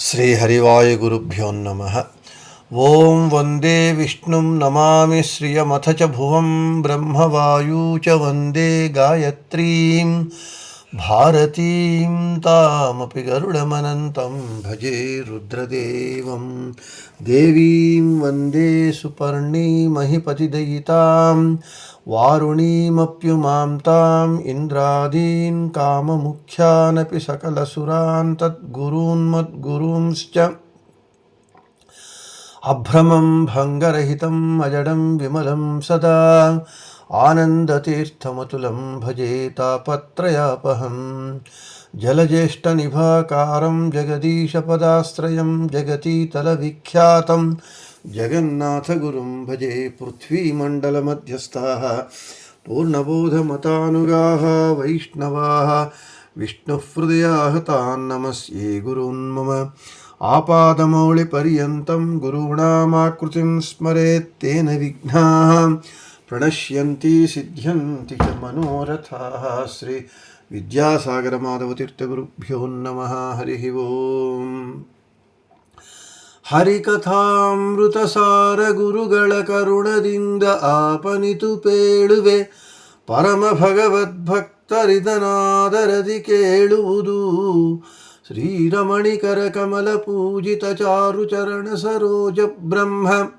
श्रीहरिवायुगुरुभ्यो नमः। ॐ वंदे विष्णुं नमामि श्रियमथ च भुवं ब्रह्मवायू च वंदे गायत्रीं। भारतीं तामपि गरुडमनन्तं भजे रुद्रदेवं। देवीं वंदे सुपर्णीमहिपतिदयितां वारुणीमप्युमां ताम् इन्द्रादीन् काममुख्यानपि सकलसुरान् तद्गुरून्मद्गुरूंश्च अभ्रमं भङ्गरहितम् अजडं विमलं सदा आनन्दतीर्थमतुलं भजे तापत्रयापहं जलज्येष्ठनिभाकारं जगदीशपदाश्रयं जगतीतलविख्यातं जगन्नाथगुरुं भजे पृथ्वीमण्डलमध्यस्थाः पूर्णबोधमतानुगाः वैष्णवाः विष्णुहृदयाः तान् नमस्ये गुरून् मम। आपादमौलिपर्यन्तं गुरूणामाकृतिं स्मरेत् तेन विघ्नाः। प्रणश्यन्ति सिद्ध्यन्ति च मनोरथाः। श्री विद्यासागरमाधवतीर्थगुरुभ्यो नमः। हरिः ओम् ಹರಿಕಥಾಮೃತಸಾರ ಗುರುಗಳ ಕರುಣದಿಂದ ಆಪನಿತು ಪೇಳುವೆ ಪರಮ ಭಗವದ್ಭಕ್ತರಿದನಾದರದಿ ಕೇಳುವುದು ಶ್ರೀರಮಣಿಕರ ಕಮಲ ಪೂಜಿತ ಚಾರು ಚರಣ ಸರೋಜ ಬ್ರಹ್ಮ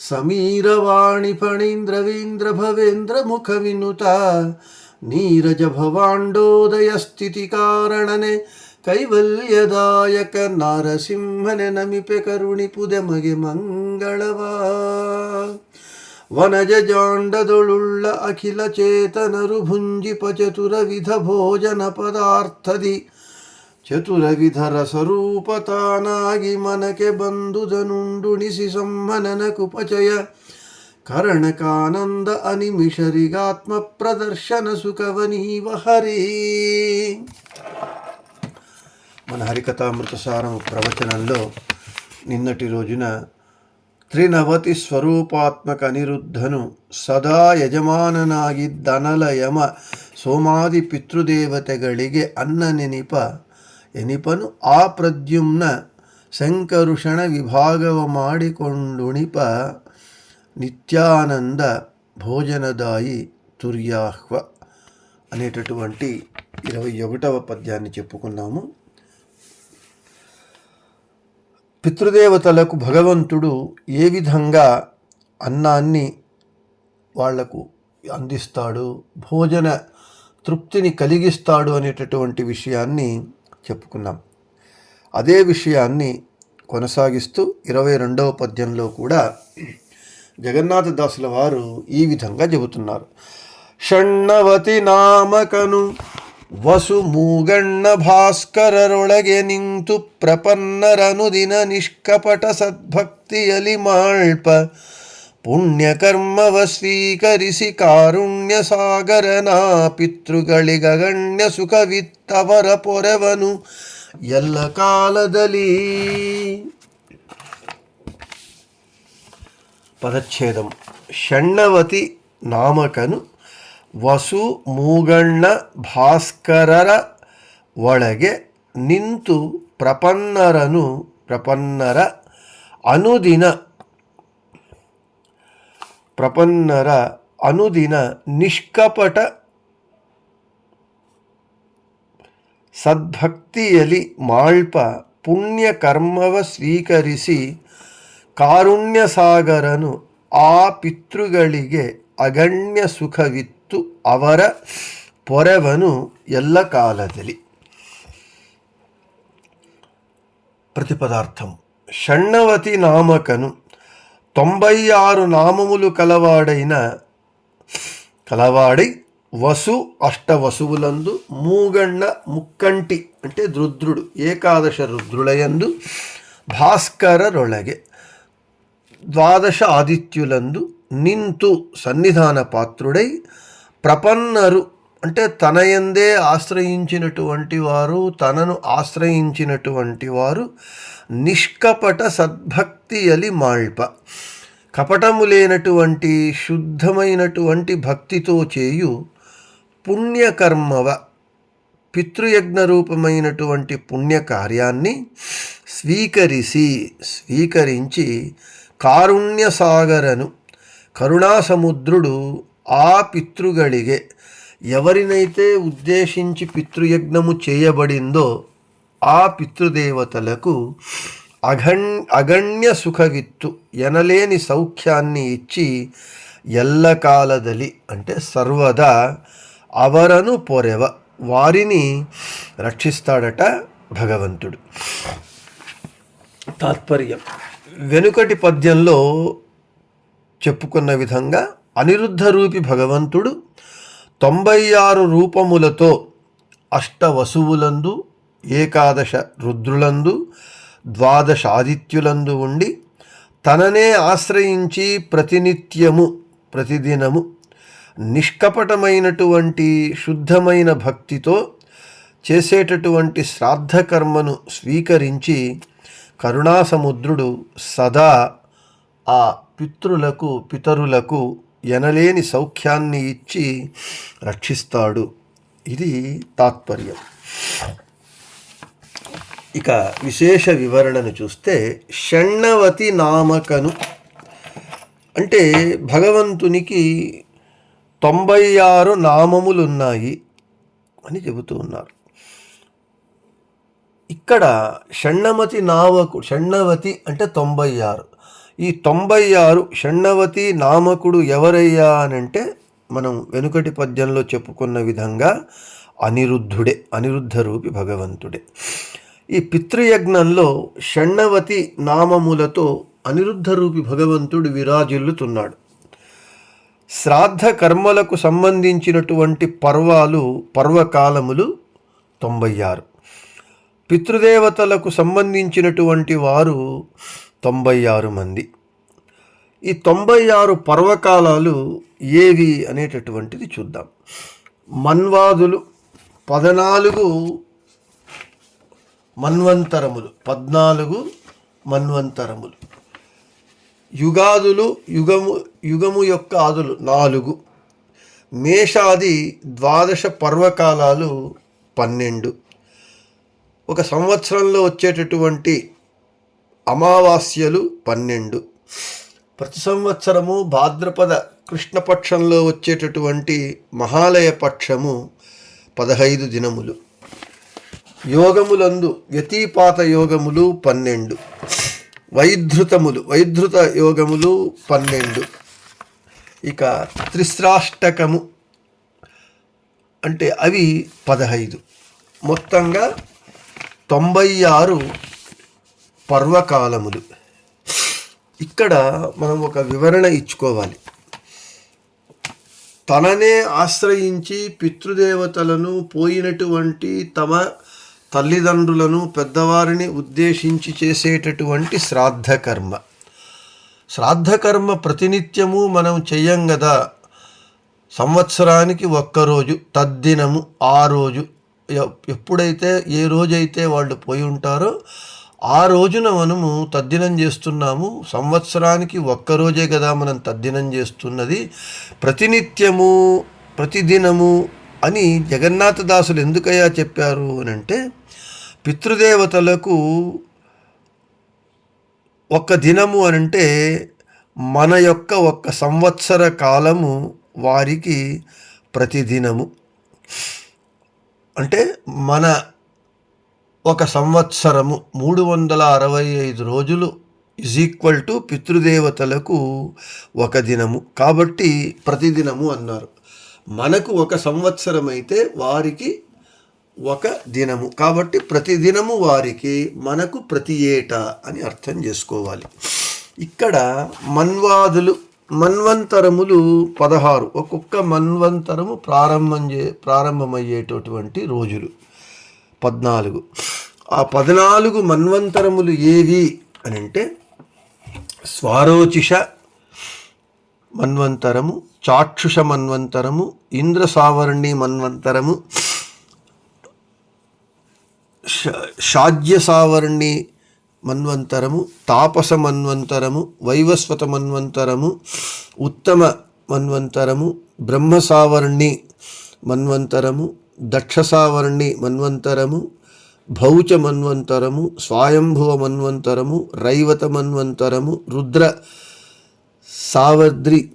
ಸಮೀರವಾಣಿ ಫಣೀಂದ್ರವೀಂದ್ರ ಭವೇಂದ್ರ ಮುಖ ವಿನುತ ನೀರಜ ಭವಾಂಡೋದಯ ಸ್ಥಿತಿ ಕಾರಣನೆ ಕೈವಲ್ಯದಾಯಕ ನಾರಸಿಂಹನೆ ನಮಿಪೆ ಕರುಣಿಪುದೆ ಮಗೆ ಮಂಗಳವಾ. ವನಜ ಜಾಂಡದೊಳುಳ್ಳ ಅಖಿಲ ಚೇತನರು ಭುಂಜಿಪ ಚತುರವಿಧ ಭೋಜನ ಪದಾರ್ಥದಿ. ಚತುರವಿಧ ರಸರೂಪ ತಾನಾಗಿ ಮನಕೆ ಬಂದುದನುಂಡುಣಿಸಿ ಸಂಹನನ ಕುಪಚಯ. ಕರಣಕಾನಂದ ಅನಿಮಿಷರಿಗಾತ್ಮ ಪ್ರದರ್ಶನ ಸುಖವನೀವ ಹರಿ. మన హరికథామృతసారం ప్రవచనంలో నిన్నటి రోజున త్రినవతి స్వరూపాత్మక అనిరుద్ధను సదా ಯಜಮಾನನಾಗಿದ್ದನಲ ಯಮ ಸೋಮಾದಿ ಪಿತೃದೇವತೆಗಳಿಗೆ ಅನ್ನ ನೆನಿಪ ಎನಿಪನು ಆ ಪ್ರದ್ಯುಮ್ನ ಶಂಕರುಷಣ ವಿಭಾಗವ ಮಾಡಿಕೊಂಡುಣಿಪ నిత్యానంద భోజనదాయి తుర్యాహ్వ అనేటటువంటి ఇరవై ఒకటవ పద్యాన్ని చెప్పుకున్నాము పితృదేవతలకు భగవంతుడు ఏ విధంగా అన్నాన్ని వాళ్ళకు అందిస్తాడు భోజన తృప్తిని కలిగిస్తాడు అనేటటువంటి విషయాన్ని చెప్పుకున్నాం. అదే విషయాన్ని కొనసాగిస్తూ ఇరవై రెండవ పద్యంలో కూడా జగన్నాథ దాసుల వారు ఈ విధంగా చెబుతున్నారు. షణ్ణవతి నామకను ವಸು ಮೂಗಣ್ಣ ಭಾಸ್ಕರರೊಳಗೆ ನಿಂತು ಪ್ರಪನ್ನರನುದಿನ ನಿಷ್ಕಪಟ ಸದ್ಭಕ್ತಿಯಲಿ ಮಾಳ್ಪ. ಪುಣ್ಯಕರ್ಮವ ಸ್ವೀಕರಿಸಿ ಕಾರುಣ್ಯ ಸಾಗರನ ಪಿತೃಗಳಿಗಣ್ಯ ಸುಖವಿತ್ತವರ ಪೊರೆವನು ಎಲ್ಲ ಕಾಲದಲ್ಲಿ. ಪದಚ್ಛೇದಂ. ಷಣ್ಣವತಿ ನಾಮಕನು ವಸು ಮೂಗಣ್ಣ ಭಾಸ್ಕರರ ಒಳಗೆ ನಿಂತು ಪ್ರಪನ್ನರನು ಪ್ರಪನ್ನರ ಅನುದಿನ ಪ್ರಪನ್ನರ ಅನುದಿನ ನಿಷ್ಕಪಟ ಸದ್ಭಕ್ತಿಯಲಿ ಮಾಳ್ಪ ಪುಣ್ಯ ಕರ್ಮವ ಸ್ವೀಕರಿಸಿ ಕಾರುಣ್ಯ ಸಾಗರನು ಆ ಪಿತೃಗಳಿಗೆ ಅಗಣ್ಯ ಸುಖವಿತ್ತು. ಮತ್ತು ಅವರ ಪೊರೆವನು ಎಲ್ಲ ಕಾಲದಲ್ಲಿ ప్రతిపదార్థం షణ్ణవతి నామకను తొంభై ఆరు నామములు కలవాడైన కలవాడై వసు అష్టవసువులందు మూగಣ್ణ ముక్కంటి అంటే రుద్రుడు ఏకాదశ రుద్రులయందు భాస్కరరొళగే ద్వాదశ ఆదిత్యులందు నింతు సన్నిధాన పాత్రుడై ప్రపన్నరు అంటే తనయందే ఆశ్రయించినటువంటి వారు తనను ఆశ్రయించినటువంటి వారు నిష్కపట సద్భక్తి అలి మాళ్ప కపటము లేనటువంటి శుద్ధమైనటువంటి భక్తితో చేయు పుణ్యకర్మవ పితృయజ్ఞ రూపమైనటువంటి పుణ్యకార్యాన్ని స్వీకరిసి స్వీకరించి కారుణ్యసాగరను కరుణాసముద్రుడు ఆ పితృగడిగే ఎవరినైతే ఉద్దేశించి పితృయజ్ఞము చేయబడిందో ఆ పితృదేవతలకు అఘణ్ అగణ్య సుఖవిత్తు ఎనలేని సౌఖ్యాన్ని ఇచ్చి ఎల్లకాలదలి అంటే సర్వదా అవరను పొరెవ వారిని రక్షిస్తాడట భగవంతుడు. తాత్పర్యం. వెనుకటి పద్యంలో చెప్పుకున్న విధంగా అనిరుద్ధ రూపి భగవంతుడు తొంభై ఆరు రూపములతో అష్టవసువులందు ఏకాదశ రుద్రులందు ద్వాదశ ఆదిత్యులందు ఉండి తననే ఆశ్రయించి ప్రతినిత్యము ప్రతిదినము నిష్కపటమైనటువంటి శుద్ధమైన భక్తితో చేసేటటువంటి శ్రాద్ధకర్మను స్వీకరించి కరుణాసముద్రుడు సదా ఆ పితృలకు పితరులకు ఎనలేని సౌఖ్యాన్ని ఇచ్చి రక్షిస్తాడు. ఇది తాత్పర్యం. ఇక విశేష వివరణను చూస్తే షణ్ణవతి నామకను. అంటే భగవంతునికి తొంభై ఆరు నామములున్నాయి అని చెబుతూ ఉన్నారు. ఇక్కడ షణ్ణమతి నామకు షణ్ణవతి అంటే తొంభై ఆరు ఈ తొంభై ఆరు షణ్ణవతి నామకుడు ఎవరయ్యా అనంటే మనం వెనుకటి పద్యంలో చెప్పుకున్న విధంగా అనిరుద్ధుడే అనిరుద్ధ రూపి భగవంతుడే. ఈ పితృయజ్ఞంలో షణ్ణవతి నామములతో అనిరుద్ధ రూపి భగవంతుడు విరాజిల్లుతున్నాడు. శ్రాద్ధ కర్మలకు సంబంధించినటువంటి పర్వాలు పర్వకాలములు తొంభై ఆరు పితృదేవతలకు సంబంధించినటువంటి వారు తొంభై ఆరు మంది. ఈ తొంభై ఆరు పర్వకాలాలు ఏవి అనేటటువంటిది చూద్దాం. మన్వాదులు పద్నాలుగు మన్వంతరములు పద్నాలుగు మన్వంతరములు. యుగాదులు యుగము యుగము యొక్క ఆదులు నాలుగు. మేషాది ద్వాదశ పర్వకాలాలు పన్నెండు. ఒక సంవత్సరంలో వచ్చేటటువంటి అమావాస్యలు పన్నెండు. ప్రతి సంవత్సరము భాద్రపద కృష్ణపక్షంలో వచ్చేటటువంటి మహాలయ పక్షము పదహైదు దినములు. యోగములందు వ్యతిపాత యోగములు పన్నెండు. వైధృతములు వైధృత యోగములు పన్నెండు. ఇక త్రిశ్రాష్టకము అంటే అవి పదహైదు. మొత్తంగా తొంభై ఆరు పర్వకాలములు. ఇక్కడ మనం ఒక వివరణ ఇచ్చుకోవాలి. తననే ఆశ్రయించి పితృదేవతలను పోయినటువంటి తమ తల్లిదండ్రులను పెద్దవారిని ఉద్దేశించి చేసేటటువంటి శ్రాద్ధకర్మ. శ్రాద్ధకర్మ ప్రతినిత్యము మనం చెయ్యం కదా సంవత్సరానికి ఒక్కరోజు తద్దినము ఆ రోజు ఎ- ఎప్పుడైతే ఏ రోజైతే వాళ్ళు పోయి ఉంటారో ఆ రోజున మనము తద్దినం చేస్తున్నాము. సంవత్సరానికి ఒక్కరోజే కదా మనం తద్దినం చేస్తున్నది. ప్రతినిత్యము ప్రతిదినము అని జగన్నాథదాసులు ఎందుకయ్యా చెప్పారు అని అంటే పితృదేవతలకు ఒక్క దినము అనంటే మన యొక్క ఒక్క సంవత్సర కాలము వారికి ప్రతిదినము. అంటే మన ఒక సంవత్సరము మూడు వందల అరవై ఐదు రోజులు ఇజ్ ఈక్వల్ టు పితృదేవతలకు ఒక దినము. కాబట్టి ప్రతిదినము అన్నారు. మనకు ఒక సంవత్సరం అయితే వారికి ఒక దినము. కాబట్టి ప్రతిదినము వారికి మనకు ప్రతి ఏటా అని అర్థం చేసుకోవాలి. ఇక్కడ మన్వాదులు మన్వంతరములు పదహారు. ఒక్కొక్క మన్వంతరము ప్రారంభం చే ప్రారంభమయ్యేటటువంటి రోజులు. పద్నాలుగు. ఆ పద్నాలుగు మన్వంతరములు ఏవి అని అంటే స్వారోచిష మన్వంతరము చాక్షుష మన్వంతరము ఇంద్ర సావర్ణి మన్వంతరము షాజ్య సావర్ణి మన్వంతరము తాపస మన్వంతరము వైవస్వత మన్వంతరము ఉత్తమ మన్వంతరము బ్రహ్మ సావర్ణి మన్వంతరము దక్ష సావర్ణి మన్వంతరము భౌచ మన్వంతరము స్వయంభువ మన్వంతరము రైవత మన్వంతరము రుద్ర సావర్ద్రి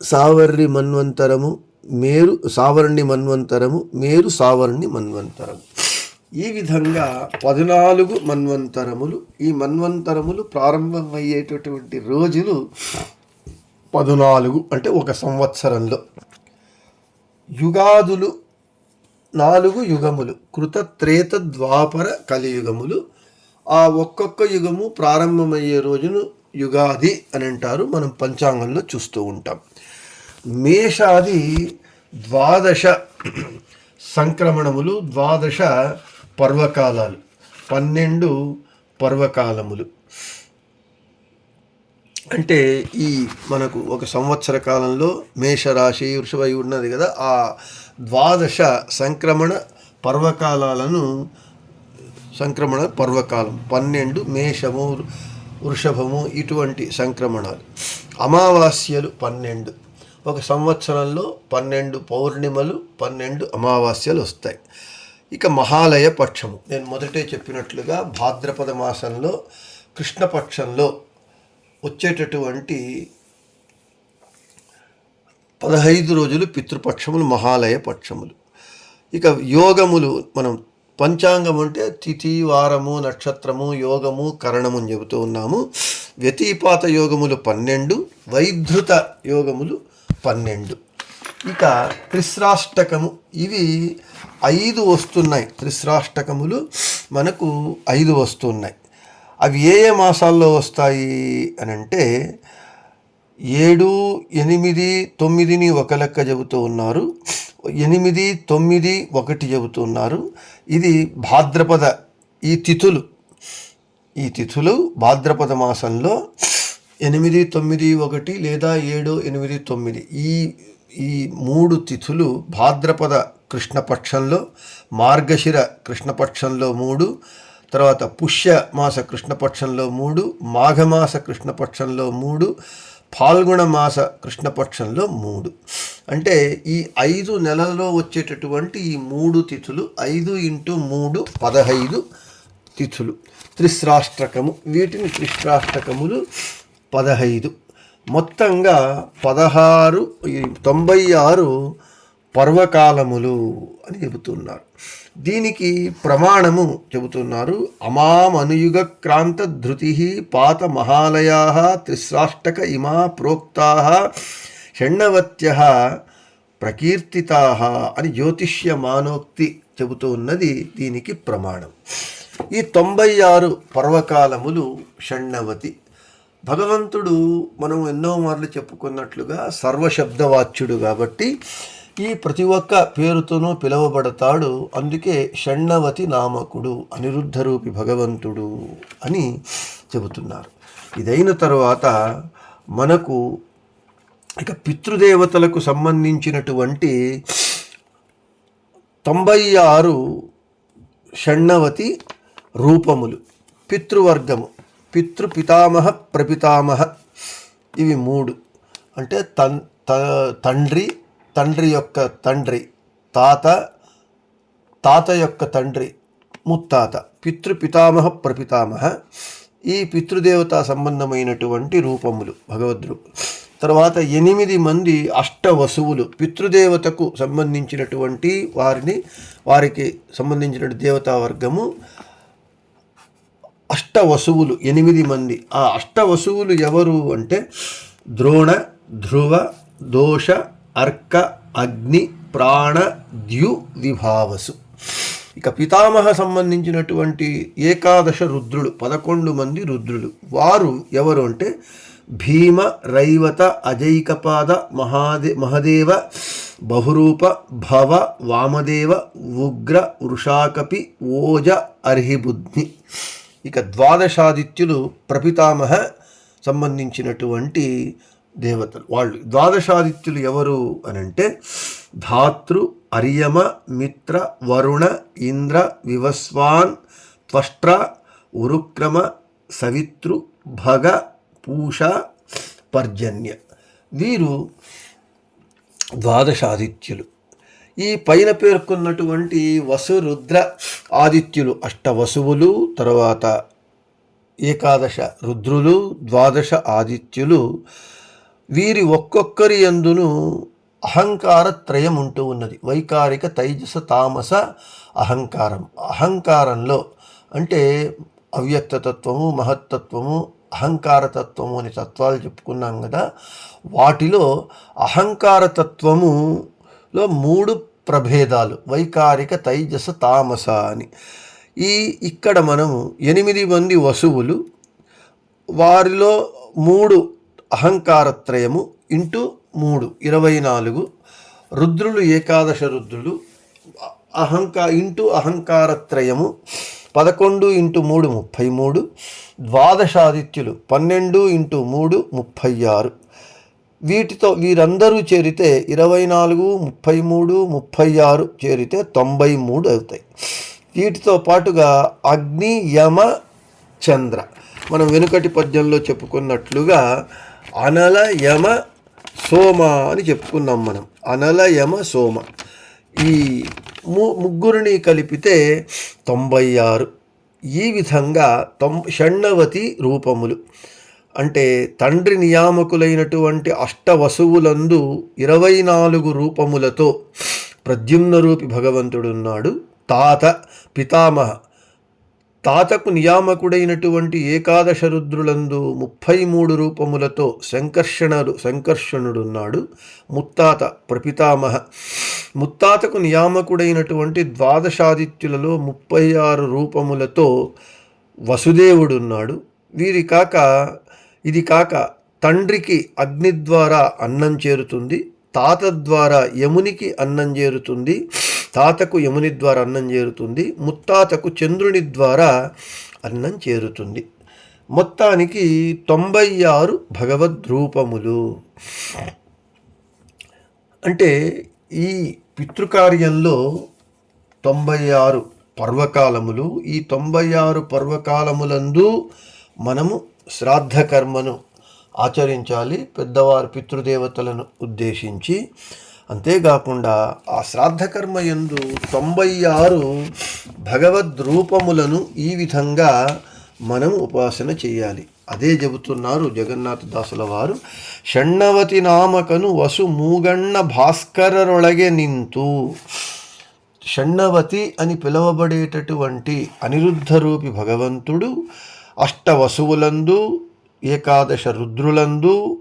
సావర్రి మన్వంతరము మేరు సావర్ణి మన్వంతరము మేరు సావర్ణి మన్వంతరము ఈ విధంగా పద్నాలుగు మన్వంతరములు ఈ మన్వంతరములు ప్రారంభమయ్యేటటువంటి రోజులు పద్నాలుగు అంటే ఒక సంవత్సరంలో. యుగాదులు నాలుగు యుగములు కృత త్రేత ద్వాపర కలియుగములు. ఆ ఒక్కొక్క యుగము ప్రారంభమయ్యే రోజును యుగాది అని అంటారు. మనం పంచాంగంలో చూస్తూ ఉంటాం. మేషాది ద్వాదశ సంక్రమణములు ద్వాదశ పర్వకాలాలు. పన్నెండు పర్వకాలములు. అంటే ఈ మనకు ఒక సంవత్సర కాలంలో మేషరాశి వృషభ ఉన్నది కదా ఆ ద్వాదశ సంక్రమణ పర్వకాలాలను సంక్రమణ పర్వకాలం పన్నెండు మేషము వృషభము ఇటువంటి సంక్రమణాలు. అమావాస్యలు పన్నెండు. ఒక సంవత్సరంలో పన్నెండు పౌర్ణిమలు పన్నెండు అమావాస్యలు వస్తాయి. ఇక మహాలయ పక్షము. నేను మొదటే చెప్పినట్లుగా భాద్రపద మాసంలో కృష్ణపక్షంలో వచ్చేటటువంటి పదహైదు రోజులు పితృపక్షములు మహాలయ పక్షములు. ఇక యోగములు మనం పంచాంగం అంటే తిథి వారము నక్షత్రము యోగము కరణము అని చెబుతూ ఉన్నాము. వ్యతిపాత యోగములు పన్నెండు వైధృత యోగములు పన్నెండు. ఇక త్రిశ్రాష్టకము ఇవి ఐదు వస్తున్నాయి. త్రిశ్రాష్టకములు మనకు ఐదు వస్తున్నాయి. అవి ఏ ఏ మాసాల్లో వస్తాయి అని అంటే ఏడు ఎనిమిది తొమ్మిదిని ఒక లెక్క చెబుతూ ఉన్నారు. ఎనిమిది తొమ్మిది ఒకటి చెబుతూ ఉన్నారు. ఇది భాద్రపద ఈ తిథులు. ఈ తిథులు భాద్రపద మాసంలో ఎనిమిది తొమ్మిది ఒకటి లేదా ఏడు ఎనిమిది తొమ్మిది. ఈ ఈ మూడు తిథులు భాద్రపద కృష్ణపక్షంలో మార్గశిర కృష్ణపక్షంలో మూడు తర్వాత పుష్య మాస కృష్ణపక్షంలో మూడు మాఘమాస కృష్ణపక్షంలో మూడు పాల్గొన మాస కృష్ణపక్షంలో మూడు. అంటే ఈ ఐదు నెలల్లో వచ్చేటటువంటి ఈ మూడు తిథులు ఐదు ఇంటూ మూడు పదహైదు తిథులు. త్రిశ్రాష్ట్రకము వీటిని త్రిశ్రాష్ట్రకములు పదహైదు. మొత్తంగా పదహారు తొంభై ఆరు పర్వకాలములు అని చెబుతున్నారు. దీనికి ప్రమాణము చెబుతున్నారు. అమామనుయుగ క్రాంత ధృతి పాత మహాలయా త్రిశ్రాష్టక ఇమా ప్రోక్తా షణ్ణవత్య ప్రకీర్తితా అని జ్యోతిష్య మానోక్తి చెబుతూ ఉన్నది దీనికి ప్రమాణం. ఈ తొంభై ఆరు పర్వకాలములు షణ్ణవతి. భగవంతుడు మనం ఎన్నో మార్లు చెప్పుకున్నట్లుగా సర్వశబ్దవాచ్యుడు కాబట్టి ఈ ప్రతి ఒక్క పేరుతోనూ పిలువబడతాడు. అందుకే షణ్ణవతి నామకుడు అనిరుద్ధ రూపి భగవంతుడు అని చెబుతున్నారు. ఇదైన తర్వాత మనకు ఇక పితృదేవతలకు సంబంధించినటువంటి తొంభై ఆరు షణ్ణవతి రూపములు పితృవర్గము పితృపితామహ ప్రపితామహ ఇవి మూడు. అంటే తన్ తండ్రి తండ్రి యొక్క తండ్రి తాత తాత యొక్క తండ్రి ముత్తాత పితృపితామహ ప్రపితామహ. ఈ పితృదేవత సంబంధమైనటువంటి రూపములు భగవద్రు తర్వాత ఎనిమిది మంది అష్ట వసువులు పితృదేవతకు సంబంధించినటువంటి వారిని వారికి సంబంధించిన దేవతా వర్గము. అష్ట వసువులు ఎనిమిది మంది. ఆ అష్ట వసువులు ఎవరు అంటే ద్రోణ ధ్రువ దోష అర్క అగ్ని ప్రాణ ద్యు విభావసు. ఇక పితామహ సంబంధించినటువంటి ఏకాదశ రుద్రులు పదకొండు మంది రుద్రులు. వారు ఎవరు అంటే భీమ రైవత అజైకపాద మహాదే మహదేవ బహురూప భవ వామదేవ ఉగ్ర వృషాకపి ఓజ అర్హిబుద్ని. ఇక ద్వాదశాదిత్యులు ప్రపితామహ సంబంధించినటువంటి దేవతలు. వాళ్ళు ద్వాదశాదిత్యులు ఎవరు అని అంటే ధాతృ అరియమ మిత్ర వరుణ ఇంద్ర వివస్వాన్ త్వష్ట్ర ఉరుక్రమ సవితృ భగ పూష పర్జన్య. వీరు ద్వాదశాదిత్యులు. ఈ పైన పేర్కొన్నటువంటి వసురుద్ర ఆదిత్యులు అష్టవసువులు తర్వాత ఏకాదశ రుద్రులు ద్వాదశ ఆదిత్యులు వీరి ఒక్కొక్కరి యందును అహంకార త్రయం ఉంటూ ఉన్నది. వైకారిక తైజస తామస అహంకారం. అహంకారంలో అంటే అవ్యక్తతత్వము మహత్తత్వము అహంకారతత్వము అని తత్వాలు చెప్పుకున్నాం కదా. వాటిలో అహంకారతత్వములో మూడు ప్రభేదాలు. వైకారిక తైజస తామస అని. ఈ ఇక్కడ మనము ఎనిమిది మంది వసువులు వారిలో మూడు అహంకారత్రయము ఇంటూ మూడు. ఇరవై నాలుగు. రుద్రులు ఏకాదశ రుద్రులు. అహంకా ఇంటూ అహంకారత్రయము పదకొండు ఇంటూ మూడు ముప్పై మూడు. ద్వాదశాదిత్యులు పన్నెండు ఇంటూ మూడు ముప్పై ఆరు. వీటితో వీరందరూ చేరితే ఇరవై నాలుగు ముప్పై మూడు ముప్పై ఆరు చేరితే తొంభై మూడు అవుతాయి. వీటితో పాటుగా అగ్ని యమ చంద్ర. మనం వెనుకటి పద్యంలో చెప్పుకున్నట్లుగా అనల యమ సోమ అని చెప్పుకున్నాం మనం. అనల యమ సోమ. ఈ ము ముగ్గురిని కలిపితే తొంభై ఆరు ఈ విధంగా తొం షణ్ణవతి రూపములు. అంటే తండ్రి నియామకులైనటువంటి అష్టవసువులందు ఇరవై నాలుగు రూపములతో ప్రద్యుమ్న రూపి భగవంతుడున్నాడు. తాత పితామహ తాతకు నియామకుడైనటువంటి ఏకాదశ రుద్రులందు ముప్పై మూడు రూపములతో సంకర్షణలు సంకర్షణుడున్నాడు ముత్తాత ప్రపితామహ. ముత్తాతకు నియామకుడైనటువంటి ద్వాదశాదిత్యులలో ముప్పై ఆరు రూపములతో వసుదేవుడున్నాడు. వీరి కాక ఇది కాక తండ్రికి అగ్ని ద్వారా అన్నం చేరుతుంది తాత ద్వారా యమునికి అన్నం చేరుతుంది తాతకు యముని ద్వారా అన్నం చేరుతుంది ముత్తాతకు చంద్రుని ద్వారా అన్నం చేరుతుంది. మొత్తానికి తొంభై ఆరు భగవద్రూపములు. అంటే ఈ పితృకార్యంలో తొంభై ఆరు పర్వకాలములు. ఈ తొంభై ఆరు పర్వకాలములందు మనము శ్రాద్ధ కర్మను ఆచరించాలి పెద్దవారు పితృదేవతలను ఉద్దేశించి. అంతేకాకుండా ఆ శ్రాద్ధకర్మ ఎందు తొంభై ఆరు భగవద్ రూపములను ఈ విధంగా మనం ఉపాసన చేయాలి. అదే చెబుతున్నారు జగన్నాథదాసుల వారు షణ్ణవతి నామకను వసు మూగణ్ణ భాస్కరరొళగే నింతు. షణ్ణవతి అని పిలువబడేటటువంటి అనిరుద్ధ రూపి భగవంతుడు అష్టవసువులందు ఏకాదశ రుద్రులందు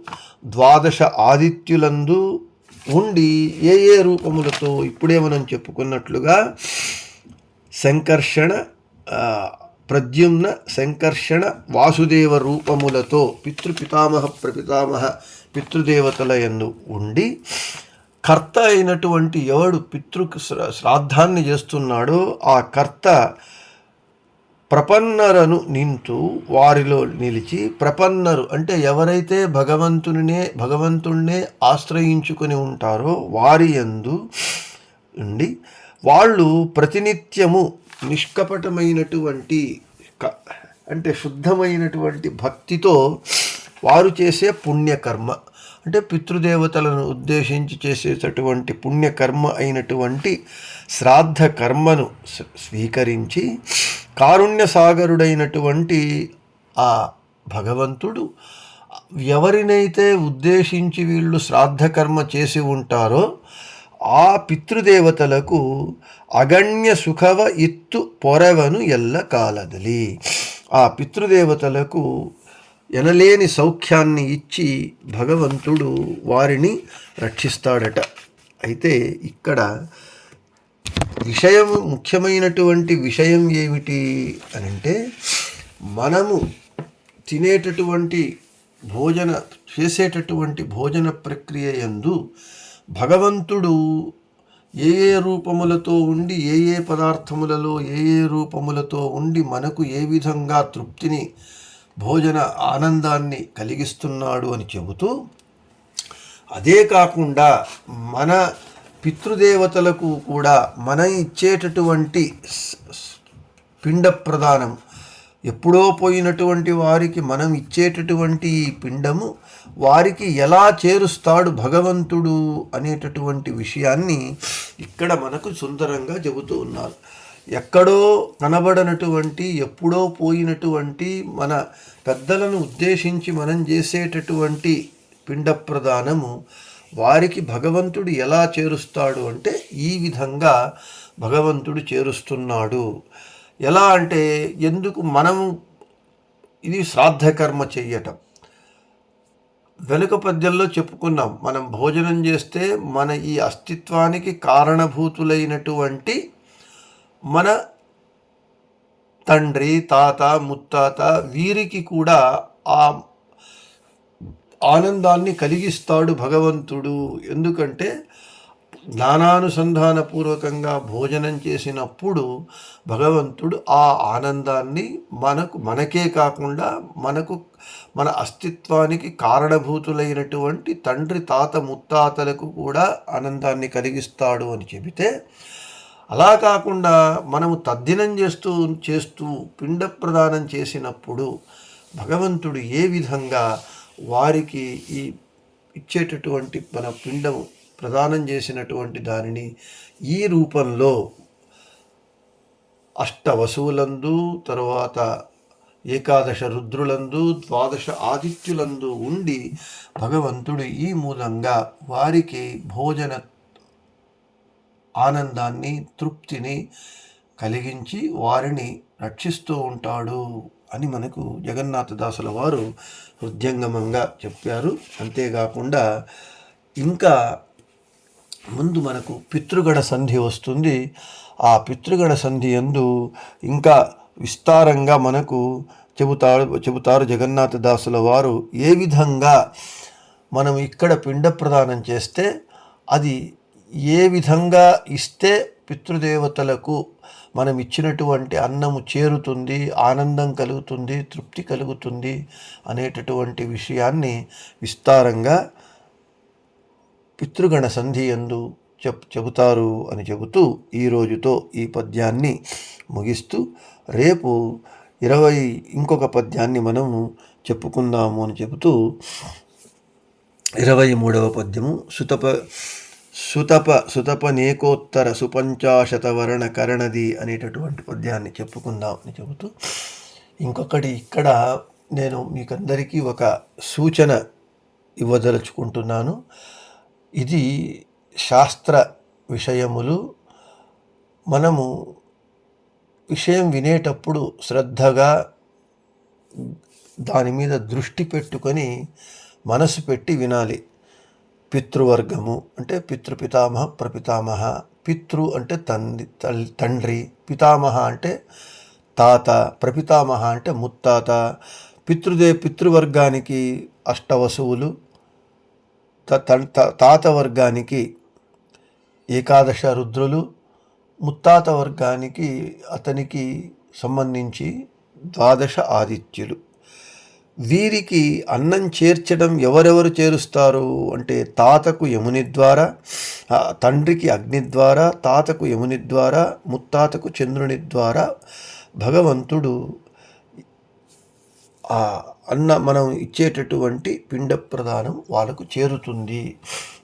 ద్వాదశ ఆదిత్యులందు ఉండి ఏ ఏ రూపములతో ఇప్పుడే మనం చెప్పుకున్నట్లుగా సంకర్షణ ప్రద్యుమ్న సంకర్షణ వాసుదేవ రూపములతో పితృపితామహ ప్రపితామహ పితృదేవతల ఎందు ఉండి కర్త అయినటువంటి ఎవడు పితృ శ్రాద్ధాన్ని చేస్తున్నాడో ఆ కర్త ప్రపన్నరను నింతు వారిలో నిలిచి ప్రపన్నరు అంటే ఎవరైతే భగవంతునినే భగవంతుణ్ణే ఆశ్రయించుకొని ఉంటారో వారి యందు ఉండి వాళ్ళు ప్రతినిత్యము నిష్కపటమైనటువంటి క- అంటే శుద్ధమైనటువంటి భక్తితో వారు చేసే పుణ్యకర్మ. అంటే పితృదేవతలను ఉద్దేశించి చేసేటటువంటి పుణ్యకర్మ అయినటువంటి శ్రాద్ధ కర్మను స్వీకరించి కారుణ్య సాగరుడైనటువంటి ఆ భగవంతుడు ఎవరినైతే ఉద్దేశించి వీళ్ళు శ్రాద్ధకర్మ చేసి ఉంటారో ఆ పితృదేవతలకు అగణ్య సుఖవ ఇత్తు పొరవను ఎల్ల కాలదలి. ఆ పితృదేవతలకు ఎనలేని సౌఖ్యాన్ని ఇచ్చి భగవంతుడు వారిని రక్షిస్తాడట. అయితే ఇక్కడ విషయం ముఖ్యమైనటువంటి విషయం ఏమిటి అని అంటే మనము తినేటటువంటి భోజన చేసేటటువంటి భోజన ప్రక్రియ యందు భగవంతుడు ఏ ఏ రూపములతో ఉండి ఏ ఏ పదార్థములలో ఏ ఏ రూపములతో ఉండి మనకు ఏ విధంగా తృప్తిని భోజన ఆనందాన్ని కలిగిస్తున్నాడు అని చెబుతూ అదే కాకుండా మన పితృదేవతలకు కూడా మనం ఇచ్చేటటువంటి పిండ ప్రదానం. ఎప్పుడో పోయినటువంటి వారికి మనం ఇచ్చేటటువంటి ఈ పిండము వారికి ఎలా చేరుస్తాడు భగవంతుడు అనేటటువంటి విషయాన్ని ఇక్కడ మనకు సుందరంగా చెబుతూ ఉన్నారు. ఎక్కడో కనబడనటువంటి ఎప్పుడో పోయినటువంటి మన పెద్దలను ఉద్దేశించి మనం చేసేటటువంటి పిండ ప్రదానము వారికి భగవంతుడు ఎలా చేరుస్తాడు అంటే ఈ విధంగా భగవంతుడు చేరుస్తున్నాడు. ఎలా అంటే ఎందుకు మనం ఇది శ్రాద్ధకర్మ చెయ్యటం. వెనుక పద్యంలో చెప్పుకున్నాం మనం భోజనం చేస్తే మన ఈ అస్తిత్వానికి కారణభూతులైనటువంటి మన తండ్రి తాత ముత్తాత వీరికి కూడా ఆ ఆనందాన్ని కలిగిస్తాడు భగవంతుడు. ఎందుకంటే జ్ఞానానుసంధానపూర్వకంగా భోజనం చేసినప్పుడు భగవంతుడు ఆ ఆనందాన్ని మనకు మనకే కాకుండా మనకు మన అస్తిత్వానికి కారణభూతులైనటువంటి తండ్రి తాత ముత్తాతలకు కూడా ఆనందాన్ని కలిగిస్తాడు అని చెబితే అలా కాకుండా మనము తద్దినం చేస్తూ చేస్తూ పిండ ప్రదానం చేసినప్పుడు భగవంతుడు ఏ విధంగా వారికి ఈ ఇచ్చేటటువంటి మన పిండం ప్రదానం చేసినటువంటి దానిని ఈ రూపంలో అష్ట వసువులందు తరువాత ఏకాదశ రుద్రులందు ద్వాదశ ఆదిత్యులందు ఉండి భగవంతుడు ఈ మూలంగా వారికి భోజన ఆనందాన్ని తృప్తిని కలిగించి వారిని రక్షిస్తూ ఉంటాడు. అని మనకు జగన్నాథదాసుల వారు హృదయంగమంగా చెప్పారు. అంతేకాకుండా ఇంకా ముందు మనకు పితృగణ సంధి వస్తుంది. ఆ పితృగణ సంధి ఎందు ఇంకా విస్తారంగా మనకు చెబుతారు చెబుతారు జగన్నాథదాసుల వారు ఏ విధంగా మనం ఇక్కడ పిండ ప్రదానం చేస్తే అది ఏ విధంగా ఇస్తే పితృదేవతలకు మనం ఇచ్చినటువంటి అన్నము చేరుతుంది ఆనందం కలుగుతుంది తృప్తి కలుగుతుంది అనేటటువంటి విషయాన్ని విస్తారంగా పితృగణ సంధి ఎందు చెప్ చెబుతారు అని చెబుతూ ఈ రోజుతో ఈ పద్యాన్ని ముగిస్తూ రేపు ఇరవై ఇంకొక పద్యాన్ని మనము చెప్పుకుందాము అని చెబుతూ ఇరవై మూడవ పద్యము సుతప సుతప సుతపనేకోత్తర సుపంచాశతవర్ణ కరణది అనేటటువంటి పద్యాన్ని చెప్పుకుందాం అని చెబుతూ ఇంకొకటి ఇక్కడ నేను మీకందరికీ ఒక సూచన ఇవ్వదలుచుకుంటున్నాను. ఇది శాస్త్ర విషయములు. మనము విషయం వినేటప్పుడు శ్రద్ధగా దాని మీద దృష్టి పెట్టుకొని మనసు పెట్టి వినాలి. పితృవర్గము అంటే పితృపితామహ ప్రపితామహ. పితృ అంటే తండ్రి తండ్రి. పితామహ అంటే తాత. ప్రపితామహ అంటే ముత్తాత. పితృదే పితృవర్గానికి అష్టవసువులు. తాత వర్గానికి ఏకాదశ రుద్రులు. ముత్తాత వర్గానికి అతనికి సంబంధించి ద్వాదశ ఆదిత్యులు. వీరికి అన్నం చేర్చడం ఎవరెవరు చేరుస్తారు అంటే తాతకు యముని ద్వారా తండ్రికి అగ్ని ద్వారా తాతకు యముని ద్వారా ముత్తాతకు చంద్రుని ద్వారా భగవంతుడు ఆ అన్న మనం ఇచ్చేటటువంటి పిండ ప్రదానం వాళ్ళకు చేరుతుంది.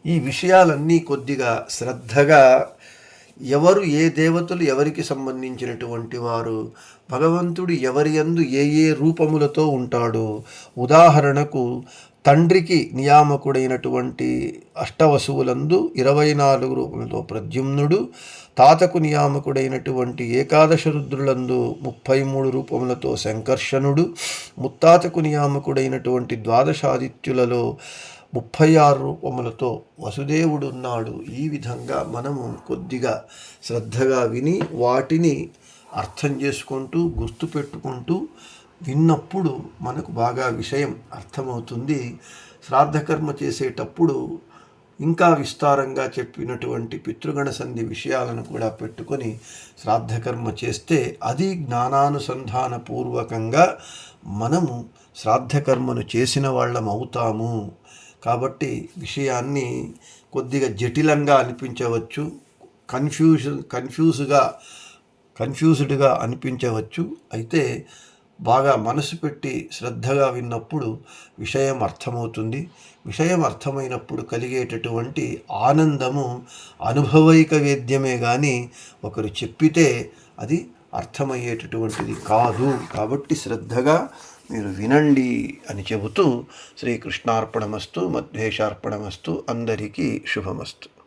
ఈ విషయాలన్నీ కొద్దిగా శ్రద్ధగా ఎవరు ఏ దేవతలు ఎవరికి సంబంధించినటువంటి వారు? భగవంతుడు ఎవరి యందు ఏ ఏ రూపములతో ఉంటాడు? ఉదాహరణకు తండ్రికి నియామకుడైనటువంటి అష్టవసువులందు ఇరవై నాలుగు రూపంతో ప్రద్యుమ్నుడు తాతకు నియామకుడైనటువంటి ఏకాదశ రుద్రులందు ముప్పై మూడు రూపములతో శంకర్షణుడు ముత్తాతకు నియామకుడైనటువంటి ద్వాదశాదిత్యులలో ముప్పై ఆరు రూపములతో వసుదేవుడు ఉన్నాడు ఈ విధంగా మనము కొద్దిగా శ్రద్ధగా విని వాటిని అర్థం చేసుకుంటూ గుర్తుపెట్టుకుంటూ విన్నప్పుడు మనకు బాగా విషయం అర్థమవుతుంది. శ్రాద్ధకర్మ చేసేటప్పుడు ఇంకా విస్తారంగా చెప్పినటువంటి పితృగణ సంధి విషయాలను కూడా పెట్టుకొని శ్రాద్ధకర్మ చేస్తే అది జ్ఞానానుసంధాన పూర్వకంగా మనము శ్రాద్ధకర్మను చేసిన వాళ్ళం అవుతాము. కాబట్టి విషయాన్ని కొద్దిగా జటిలంగా అనిపించవచ్చు కన్ఫ్యూజ్ కన్ఫ్యూజ్గా కన్ఫ్యూజ్డ్గా అనిపించవచ్చు. అయితే బాగా మనసు పెట్టి శ్రద్ధగా విన్నప్పుడు విషయం అర్థమవుతుంది. విషయం అర్థమైనప్పుడు కలిగేటటువంటి ఆనందము అనుభవైక వేద్యమే కానీ ఒకరు చెప్పితే అది అర్థమయ్యేటటువంటిది కాదు. కాబట్టి శ్రద్ధగా మీరు వినండి అని చెబుతూ శ్రీకృష్ణార్పణమస్తు మధ్వేషార్పణమస్తు అందరికీ శుభమస్తు.